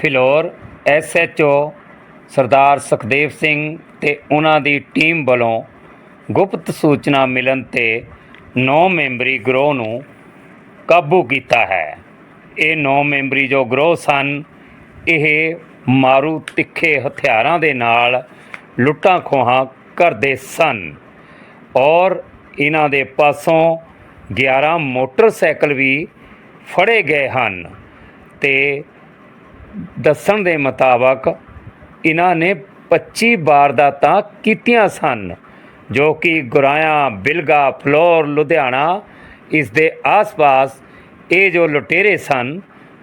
Phillaur S H O Sardar Sukhdev Singh ਤੇ ਉਹਨਾਂ ਦੀ team ਵੱਲੋਂ ਗੁਪਤ ਸੂਚਨਾ ਮਿਲਣ ਤੇ 9 ਮੈਂਬਰੀ ਗਰੋਹ ਨੂੰ ਕਾਬੂ ਕੀਤਾ ਹੈ। ਇਹ 9 ਮੈਂਬਰੀ ਜੋ ਗਰੋਹ ਸਨ, ਇਹ ਮਾਰੂ ਤਿੱਖੇ ਹਥਿਆਰਾਂ ਦੇ ਨਾਲ ਲੁੱਟਾਂ ਖੋਹਾਂ ਕਰਦੇ ਸਨ ਔਰ ਇਹਨਾਂ ਦੇ ਪਾਸੋਂ 11 ਮੋਟਰਸਾਈਕਲ ਵੀ ਫੜੇ ਗਏ ਹਨ ਤੇ ਦੱਸਣ ਦੇ ਮੁਤਾਬਕ ਇਹਨਾਂ ਨੇ 25 ਵਾਰਦਾਤਾਂ ਕੀਤੀਆਂ ਸਨ, ਜੋ ਕਿ ਗੁਰਾਇਆ, ਬਿਲਗਾ, ਫਲੋਰ, ਲੁਧਿਆਣਾ, ਇਸ ਦੇ ਆਸ-ਪਾਸ ਇਹ ਜੋ ਲੁਟੇਰੇ ਸਨ,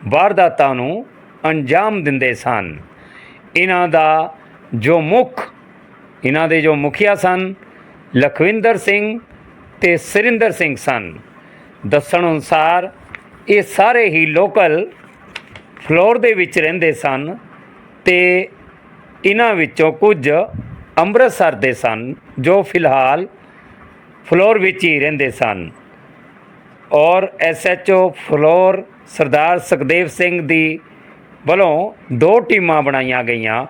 ਵਾਰਦਾਤਾਂ ਨੂੰ ਅੰਜਾਮ ਦਿੰਦੇ ਸਨ। ਇਹਨਾਂ ਦਾ ਜੋ ਮੁੱਖ, ਇਹਨਾਂ ਦੇ ਜੋ ਮੁਖੀਆ ਸਨ, ਲਖਵਿੰਦਰ ਸਿੰਘ ਤੇ ਸਰਿੰਦਰ ਸਿੰਘ ਸਨ। ਦੱਸਣ ਅਨੁਸਾਰ ਇਹ ਸਾਰੇ ਹੀ ਲੋਕਲ ਫਲੋਰ ਦੇ ਵਿੱਚ ਰਹਿੰਦੇ ਸਨ ਤੇ ਇਹਨਾਂ ਵਿੱਚੋਂ ਕੁਝ ਅੰਮ੍ਰਿਤਸਰ ਦੇ ਸਨ, ਜੋ ਫਿਲਹਾਲ ਫਲੋਰ ਵਿੱਚ ਹੀ ਰਹਿੰਦੇ ਸਨ। ਔਰ ਐਸਐਚਓ ਫਲੋਰ ਸਰਦਾਰ ਸੁਖਦੇਵ ਸਿੰਘ ਦੀ ਵੱਲੋਂ ਦੋ ਟੀਮਾਂ ਬਣਾਈਆਂ ਗਈਆਂ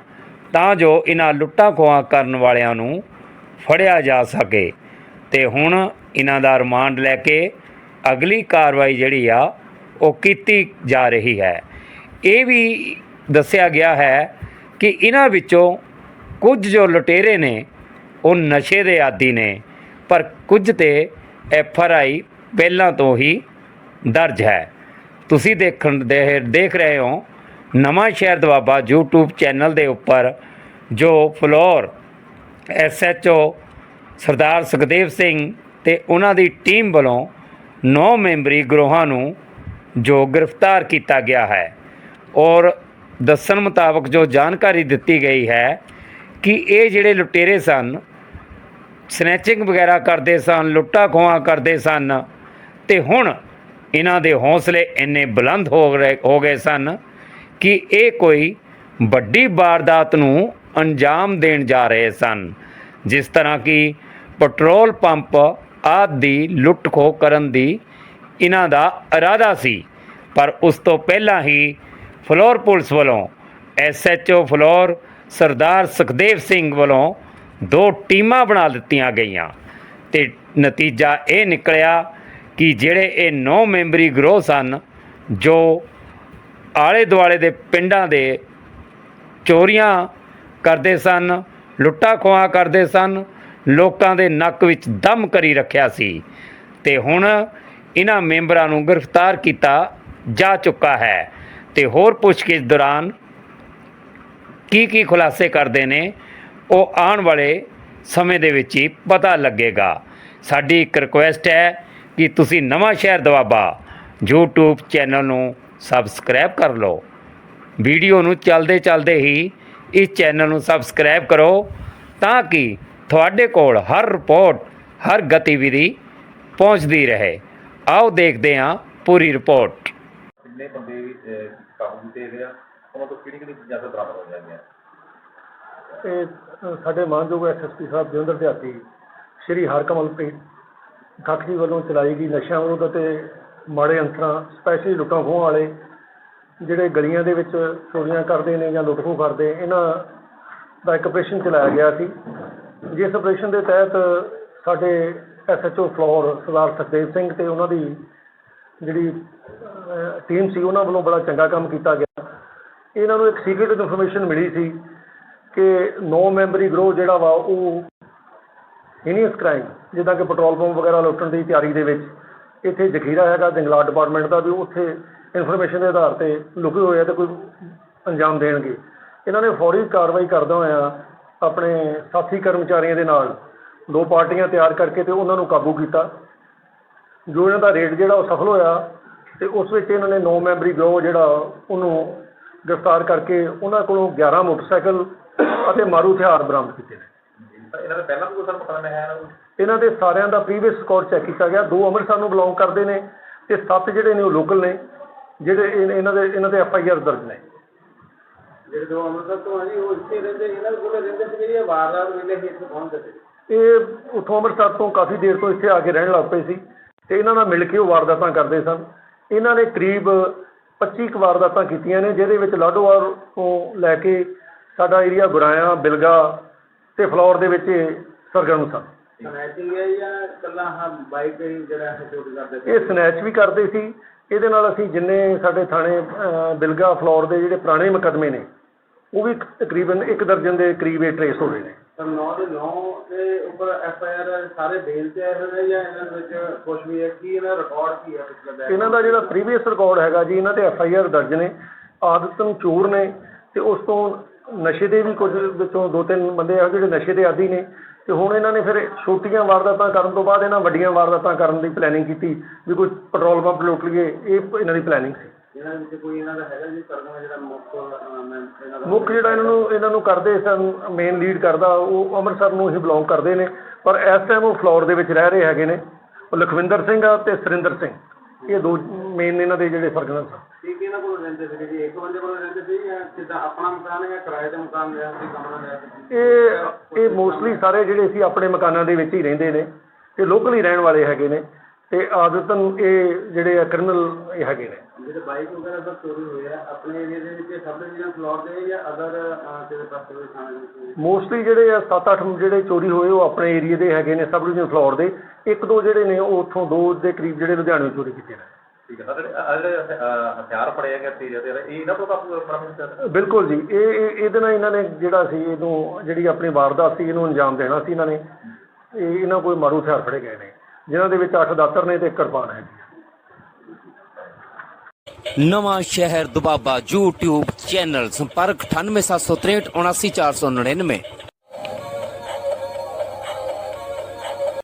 ਤਾਂ ਜੋ ਇਹਨਾਂ ਲੁੱਟਾਂ ਖੋਹਾਂ ਕਰਨ ਵਾਲਿਆਂ ਨੂੰ ਫੜਿਆ ਜਾ ਸਕੇ। ਤੇ ਹੁਣ ਇਹਨਾਂ ਦਾ ਰਿਮਾਂਡ ਲੈ ਕੇ ਅਗਲੀ ਕਾਰਵਾਈ ਜਿਹੜੀ ਆ, ਉਹ ਕੀਤੀ ਜਾ ਰਹੀ ਹੈ। ਇਹ ਵੀ ਦੱਸਿਆ ਗਿਆ ਹੈ ਕਿ ਇਹਨਾਂ ਵਿੱਚੋਂ ਕੁਝ ਜੋ ਲੁਟੇਰੇ ਨੇ, ਉਹ ਨਸ਼ੇ ਦੇ ਆਦੀ ਨੇ, ਪਰ ਕੁਝ ਤੇ ਐਫ ਆਰ ਆਈ ਪਹਿਲਾਂ ਤੋਂ ਹੀ ਦਰਜ ਹੈ। ਤੁਸੀਂ ਦੇਖਣ ਦੇ ਦੇਖ ਰਹੇ ਹੋ ਨਵਾਂ ਸ਼ਹਿਰ ਦਵਾਬਾ YouTube ਚੈਨਲ ਦੇ ਉੱਪਰ, ਜੋ ਫਲੋਰ ਓ ਸਰਦਾਰ ਸੁਖਦੇਵ ਸਿੰਘ ਤੇ ਉਹਨਾਂ ਦੀ ਟੀਮ ਵੱਲੋਂ 9 ਮੈਂਬਰੀ ਗਰੋਹਾਂ ਨੂੰ ਜੋ ਗ੍ਰਿਫਤਾਰ ਕੀਤਾ ਗਿਆ ਹੈ। ਔਰ ਦੱਸਣ ਮੁਤਾਬਕ ਜੋ ਜਾਣਕਾਰੀ ਦਿੱਤੀ ਗਈ ਹੈ ਕਿ ਇਹ ਜਿਹੜੇ ਲੁਟੇਰੇ ਸਨ ਸਨੈਚਿੰਗ ਵਗੈਰਾ ਕਰਦੇ ਸਨ, ਲੁੱਟਾ ਖੋਹਾਂ ਕਰਦੇ ਸਨ, ਤੇ ਹੁਣ ਇਹਨਾਂ ਦੇ ਹੌਸਲੇ ਇੰਨੇ ਬੁਲੰਦ ਹੋ ਰਹੇ ਹੋ ਗਏ ਸਨ ਕਿ ਇਹ ਕੋਈ ਵੱਡੀ ਵਾਰਦਾਤ ਨੂੰ ਅੰਜਾਮ ਦੇਣ ਜਾ ਰਹੇ ਸਨ, ਜਿਸ ਤਰ੍ਹਾਂ ਕਿ ਪੈਟਰੋਲ ਪੰਪ ਆਦਿ ਦੀ ਲੁੱਟ ਖੋਹ ਕਰਨ ਦੀ ਇਹਨਾਂ ਦਾ ਇਰਾਦਾ ਸੀ। ਪਰ ਉਸ ਤੋਂ ਪਹਿਲਾਂ ਹੀ ਫਲੋਰ ਪੁਲਿਸ ਵੱਲੋਂ S H O Phillaur Sardar Sukhdev Singh ਵੱਲੋਂ ਦੋ ਟੀਮਾਂ ਬਣਾ ਦਿੱਤੀਆਂ ਗਈਆਂ ਤੇ ਨਤੀਜਾ ਇਹ ਨਿਕਲਿਆ ਕਿ ਜਿਹੜੇ ਇਹ 9 ਮੈਂਬਰੀ ਗਰੋਹ ਸਨ, ਜੋ ਆਲੇ ਦੁਆਲੇ ਦੇ ਪਿੰਡਾਂ ਦੇ ਚੋਰੀਆਂ ਕਰਦੇ ਸਨ ਲੁੱਟਾ ਖੋਹਾਂ ਕਰਦੇ ਸਨ, ਲੋਕਾਂ ਦੇ ਨੱਕ ਵਿੱਚ ਦਮ ਕਰੀ ਰੱਖਿਆ ਸੀ ਤੇ ਹੁਣ ਇਹਨਾਂ ਮੈਂਬਰਾਂ ਨੂੰ ਗ੍ਰਿਫਤਾਰ ਕੀਤਾ ਜਾ ਚੁੱਕਾ ਹੈ। ਤੇ ਹੋਰ ਪੁੱਛਗਿੱਛ ਦੌਰਾਨ ਕੀ ਕੀ ਖੁਲਾਸੇ ਕਰਦੇ ਨੇ, ਉਹ ਆਉਣ ਵਾਲੇ ਸਮੇਂ ਦੇ ਵਿੱਚ ਹੀ ਪਤਾ ਲੱਗੇਗਾ। ਸਾਡੀ ਇੱਕ ਰਿਕੁਐਸਟ ਹੈ ਕਿ ਤੁਸੀਂ ਨਵਾਂ ਸ਼ਹਿਰ ਦਵਾਬਾ YouTube ਚੈਨਲ ਨੂੰ ਸਬਸਕ੍ਰਾਈਬ ਕਰ ਲਓ। ਵੀਡੀਓ ਨੂੰ ਚੱਲਦੇ ਚਲਦੇ ਹੀ ਇਸ ਚੈਨਲ ਨੂੰ ਸਬਸਕ੍ਰਾਈਬ ਕਰੋ ਤਾਂ ਕਿ ਤੁਹਾਡੇ ਕੋਲ ਹਰ ਰਿਪੋਰਟ ਹਰ ਗਤੀਵਿਧੀ ਪਹੁੰਚਦੀ ਰਹੇ। ਆਓ ਦੇਖਦੇ ਹਾਂ ਪੂਰੀ ਰਿਪੋਰਟ ਕਿੰਨੇ ਬੰਦੇ ਅਹ, ਕਾਬੂ ਕੀਤੇ ਗਏ ਆ? ਉਹਨਾਂ ਤੋਂ ਕਿਹੜੀ ਕਿਹੜੀ ਚੀਜ਼ਾਂ ਤੋਂ ਬਰਾਮਦ ਹੋਈਆਂ ਗਈਆਂ? ਇਹ ਅ, ਸਾਡੇ ਮਾਨਯੋਗ ਐਸਐਸਪੀ ਸਾਹਿਬ ਜਲੰਧਰ ਦਿਹਾਤੀ ਸ਼੍ਰੀ ਹਰਕਮਲਪ੍ਰੀਤ ਠੱਠ ਜੀ ਵੱਲੋਂ ਚਲਾਈ ਗਈ ਨਸ਼ਿਆਂ ਵਿਰੁੱਧ ਅਤੇ ਮਾੜੇ ਅੰਸਰਾਂ ਸਪੈਸ਼ਲੀ ਲੁੱਟਾਂ ਖੋਹਾਂ ਵਾਲੇ ਜਿਹੜੇ ਗਲੀਆਂ ਦੇ ਵਿੱਚ ਚੋਰੀਆਂ ਕਰਦੇ ਨੇ ਜਾਂ ਲੁੱਟ ਖੋਹ ਕਰਦੇ ਇਹਨਾਂ ਦਾ ਇੱਕ ਆਪਰੇਸ਼ਨ ਚਲਾਇਆ ਗਿਆ ਸੀ। ਜਿਸ ਆਪਰੇਸ਼ਨ ਦੇ ਤਹਿਤ ਸਾਡੇ S H O Phillaur Sardar Sukhdev Singh ਤੇ ਉਹਨਾਂ ਦੀ ਜਿਹੜੀ ਟੀਮ ਸੀ, ਉਹਨਾਂ ਵੱਲੋਂ ਬੜਾ ਚੰਗਾ ਕੰਮ ਕੀਤਾ ਗਿਆ। ਇਹਨਾਂ ਨੂੰ ਇੱਕ ਸੀਕ੍ਰੀਟ ਇਨਫੋਰਮੇਸ਼ਨ ਮਿਲੀ ਸੀ ਕਿ ਨੌ ਮੈਂਬਰੀ ਗਰੋਹ ਜਿਹੜਾ ਵਾ, ਉਹ ਹੀਨੀਅਸ ਕ੍ਰਾਈਮ ਜਿੱਦਾਂ ਕਿ ਪੈਟਰੋਲ ਪੰਪ ਵਗੈਰਾ ਲੁੱਟਣ ਦੀ ਤਿਆਰੀ ਦੇ ਵਿੱਚ, ਇੱਥੇ ਜ਼ਖੀਰਾ ਹੈਗਾ, ਜੰਗਲਾਤ ਡਿਪਾਰਟਮੈਂਟ ਦਾ ਵੀ ਉੱਥੇ ਇਨਫੋਰਮੇਸ਼ਨ ਦੇ ਆਧਾਰ ਤੇ ਲੁਕੇ ਹੋਏ ਆ ਤੇ ਕੋਈ ਅੰਜਾਮ ਦੇਣਗੇ। ਇਹਨਾਂ ਨੇ ਫੌਰੀ ਕਾਰਵਾਈ ਕਰਦਾ ਹੋਇਆ ਆਪਣੇ ਸਾਥੀ ਕਰਮਚਾਰੀਆਂ ਦੇ ਨਾਲ ਦੋ ਪਾਰਟੀਆਂ ਤਿਆਰ ਕਰਕੇ ਤੇ ਉਹਨਾਂ ਨੂੰ ਕਾਬੂ ਕੀਤਾ। ਜੋ ਇਹਨਾਂ ਦਾ ਰੇਡ ਜਿਹੜਾ ਉਹ ਸਫਲ ਹੋਇਆ ਤੇ ਉਸ ਵਿੱਚ ਇਹਨਾਂ ਨੇ 9 ਮੈਂਬਰੀ ਗਰੋਹ ਜਿਹੜਾ ਉਹਨੂੰ ਗ੍ਰਿਫਤਾਰ ਕਰਕੇ ਉਹਨਾਂ ਕੋਲੋਂ 11 ਮੋਟਰਸਾਈਕਲ ਅਤੇ ਮਾਰੂ ਹਥਿਆਰ ਬਰਾਮਦ ਕੀਤੇ ਨੇ। ਇਹਨਾਂ ਦਾ ਪਹਿਲਾਂ ਵੀ ਕੋਈ ਸਾਨੂੰ ਪਤਾ ਨਹੀਂ ਹੈ ਇਹਨਾਂ ਨੂੰ ਇਹਨਾਂ ਦੇ ਸਾਰਿਆਂ ਦਾ ਪ੍ਰੀਵੀਅਸ ਸਕਾਡ ਚੈੱਕ ਕੀਤਾ ਗਿਆ। ਦੋ ਅੰਮ੍ਰਿਤਸਰ ਨੂੰ ਬਿਲੋਂਗ ਕਰਦੇ ਨੇ ਤੇ ਸੱਤ ਜਿਹੜੇ ਨੇ ਉਹ ਲੋਕਲ ਨੇ ਜਿਹੜੇ ਇਹ- ਇਹਨਾਂ ਦੇ ਇਹਨਾਂ ਦੇ ਐਫ ਆਈ ਆਰ ਦਰਜ ਨੇ। ਜਿਹੜੇ ਦੋ ਅੰਮ੍ਰਿਤਸਰ ਤੋਂ ਆ ਜੀ ਉਹ ਇੱਥੇ ਰਹਿੰਦੇ ਇਹਨਾਂ ਦੇ ਕੋਲ ਰਹਿੰਦੇ ਸੀ ਇਹ ਵਾਰਦਾਤ ਵੇਲੇ ਹੀ ਇੱਥੇ ਪਹੁੰਚਦੇ ਸੀ ਇਹ ਉੱਥੋਂ ਅੰਮ੍ਰਿਤਸਰ ਤੋਂ ਕਾਫੀ ਦੇਰ ਤੋਂ ਇੱਥੇ ਆ ਕੇ ਰਹਿਣ ਲੱਗ ਪਏ ਸੀ। ਤੇ ਇਹਨਾਂ ਨਾਲ ਮਿਲ ਕੇ ਉਹ ਵਾਰਦਾਤਾਂ ਕਰਦੇ ਸਨ। ਇਹਨਾਂ ਨੇ ਕਰੀਬ 25 ਕੁ ਵਾਰਦਾਤਾਂ ਕੀਤੀਆਂ ਨੇ ਜਿਹਦੇ ਵਿੱਚ ਲਾਡੋਵਾਲ ਤੋਂ ਲੈ ਕੇ ਸਾਡਾ ਏਰੀਆ ਗੁਰਾਇਆ ਬਿਲਗਾ ਤੇ ਫਲੌਰ ਦੇ ਵਿੱਚ ਇਹ ਸਰਗਰਮ ਸਨ। ਸਨੈਚਿੰਗ ਹੈ ਜਾਂ ਕੱਲਾ ਹਾਂ ਬਾਈਕ ਹੀ ਜਿਹੜਾ ਹੈ ਚੋਰੀ ਕਰਦੇ ਸੀ? ਇਹ ਸਨੈਚ ਵੀ ਕਰਦੇ ਸੀ। ਇਹਦੇ ਨਾਲ ਅਸੀਂ ਜਿੰਨੇ ਸਾਡੇ ਥਾਣੇ ਅਹ, ਬਿਲਗਾ ਫਲੌਰ ਦੇ ਜਿਹੜੇ ਪੁਰਾਣੇ ਮੁਕੱਦਮੇ ਨੇ ਉਹ ਵੀ ਤਕਰੀਬਨ ਇੱਕ ਦਰਜਨ ਦੇ ਕਰੀਬ ਇਹ ਟਰੇਸ ਹੋ ਗਏ ਨੇ। ਪਰ 9 ਦੇ 9 ਦੇ ਉੱਪਰ ਐਫ ਆਈ ਆਰ ਸਾਰੇ ਬੇਲ ਤੇ ਆਏ ਹੋਏ ਨੇ ਜਾਂ ਇਹਨਾਂ ਵਿੱਚ ਕੁਝ ਵੀ ਹੈ? ਕੀ ਇਹਨਾਂ ਰਿਕਾਰਡ ਕੀ ਹੈ ਪਿਛਲੇ ਬੈਕ ਇਹਨਾਂ ਦਾ ਜਿਹੜਾ ਪ੍ਰੀਵੀਅਸ ਰਿਕਾਰਡ ਹੈਗਾ ਜੀ, ਇਹਨਾਂ ਤੇ ਐਫ ਆਈ ਆਰ ਦਰਜ ਨੇ ਆਦਤਨ ਚੋਰ ਨੇ ਤੇ ਉਸ ਤੋਂ ਨਸ਼ੇ ਦੇ ਵੀ ਕੁਝ ਵਿੱਚੋਂ ਦੋ ਤਿੰਨ ਬੰਦੇ ਆ ਜਿਹੜੇ ਨਸ਼ੇ ਦੇ ਆਦੀ ਨੇ ਤੇ ਹੁਣ ਇਹਨਾਂ ਨੇ ਫਿਰ ਛੋਟੀਆਂ ਵਾਰਦਾਤਾਂ ਕਰਨ ਤੋਂ ਬਾਅਦ ਇਹਨਾਂ ਵੱਡੀਆਂ ਵਾਰਦਾਤਾਂ ਕਰਨ ਦੀ ਪਲੈਨਿੰਗ ਕੀਤੀ ਵੀ ਕੋਈ ਪੈਟਰੋਲ ਪੰਪ ਲੁੱਟ ਲਈਏ, ਇਹ ਇਹਨਾਂ ਦੀ ਪਲੈਨਿੰਗ ਸੀ। ਇਹਨਾਂ ਵਿੱਚ ਕੋਈ ਇਹਨਾਂ ਦਾ ਹੈਗਾ ਜੀ ਕਰਨਾ ਜਿਹੜਾ ਮੁੱਖ ਅਹ, ਮੈਂ ਇਹਨਾਂ ਦਾ ਮੁੱਖ ਜਿਹੜਾ ਇਹਨਾਂ ਨੂੰ ਇਹਨਾਂ ਨੂੰ ਕਰਦੇ ਸਨ ਮੇਨ ਲੀਡ ਕਰਦਾ ਉਹ ਅੰਮ੍ਰਿਤਸਰ ਨੂੰ ਹੀ ਬਿਲੋਂਗ ਕਰਦੇ ਨੇ। ਪਰ ਇਸ ਟਾਈਮ ਉਹ ਫਲੋਰ ਦੇ ਵਿੱਚ ਰਹਿ ਰਹੇ ਹੈਗੇ ਨੇ। ਉਹ ਲਖਵਿੰਦਰ ਸਿੰਘ ਆ ਤੇ ਸੁਰਿੰਦਰ ਸਿੰਘ। ਇਹ ਦੋ ਮੇਨ ਇਹਨਾਂ ਦੇ ਜਿਹੜੇ ਸਰਗਨਾ ਸਨ ਕੀ ਕੀ ਇਹਨਾਂ ਕੋਲ ਰਹਿੰਦੇ ਸੀਗੇ ਜੀ? ਇੱਕ ਬੰਦੇ ਕੋਲ ਰਹਿੰਦੇ ਸੀ ਜਾਂ ਕਿੱਦਾਂ ਆਪਣਾ ਮਕਾਨ ਹੈ ਜਾਂ ਕਿਰਾਏ ਤੇ ਮਕਾਨ ਲਿਆ ਸੀ ਕਮਰਾ ਲਿਆ ਸੀ? ਇਹ ਇਹ ਮੋਸਟਲੀ ਸਾਰੇ ਜਿਹੜੇ ਸੀ ਆਪਣੇ ਮਕਾਨਾਂ ਦੇ ਵਿੱਚ ਹੀ ਰਹਿੰਦੇ ਨੇ। ਤੇ ਲੋਕਲ ਹੀ ਰਹਿਣ ਵਾਲੇ ਹੈਗੇ ਨੇ। ਤੇ ਆਦਤਨ ਇਹ ਜਿਹੜੇ ਆ ਕ੍ਰਿਮੀਨਲ ਇਹ ਹੈਗੇ ਨੇ। ਜਿਹੜੇ ਬਾਈਕ ਵਗੈਰਾ ਦਾ ਚੋਰੀ ਹੋਈ ਹੈ ਆਪਣੇ ਏਰੀਆ ਦੇ ਵਿੱਚ ਇਹ ਸਭ ਡਿਵੀਜ਼ਨ ਫਲੋਰ ਦੇ ਜਾਂ ਅਦਰ ਕਿਸੇ ਪਾਸੇ ਦੇ ਥਾਣੇ ਦੇ ਵਿੱਚ? ਮੋਸਟਲੀ ਜਿਹੜੇ ਆ 7-8 ਜਿਹੜੇ ਚੋਰੀ ਹੋਏ ਉਹ ਆਪਣੇ ਏਰੀਆ ਦੇ ਹੈਗੇ ਨੇ ਸਬ ਡਿਵੀਜ਼ਨ ਫਲੋਰ ਦੇ। ਇੱਕ ਦੋ ਜਿਹੜੇ ਨੇ ਉਹ ਉੱਥੋਂ ਦੋ ਦੇ ਕਰੀਬ ਜਿਹੜੇ ਲੁਧਿਆਣੇ ਚੋਰੀ ਕੀਤੇ ਨੇ। ਠੀਕ ਹੈ ਸਰ ਅਹ, ਹਥਿਆਰ ਫੜੇ ਗਏ ਤੀਰ ਤੇ ਇਹ ਇਹਨਾਂ ਤੋਂ ਕਾਬੂ ਬਿਲਕੁਲ ਜੀ। ਇਹ ਇਹ- ਇਹਦੇ ਨਾਲ ਇਹਨਾਂ ਨੇ ਜਿਹੜਾ ਸੀ ਇਹਨੂੰ ਜਿਹੜੀ ਆਪਣੀ ਵਾਰਦਾਤ ਸੀ ਇਹਨੂੰ ਅੰਜਾਮ ਦੇਣਾ ਸੀ ਇਹਨਾਂ ਨੇ। ਇਹ ਇਹਨਾਂ ਕੋਲ ਮਾਰੂ ਹਥਿਆਰ ਫੜੇ ਗਏ ਨੇ। ਜਿਨ੍ਹਾਂ ਦੇ ਵਿੱਚ 8 ਦਾਤਰ ਨੇ ਤੇ ਕਿਰਪਾਨ ਹੈ ਨਵਾਂ ਸ਼ਹਿਰ ਦੁਬਾਬਾ YouTube ਚੈਨਲ ਸੰਪਰਕ 98763 79499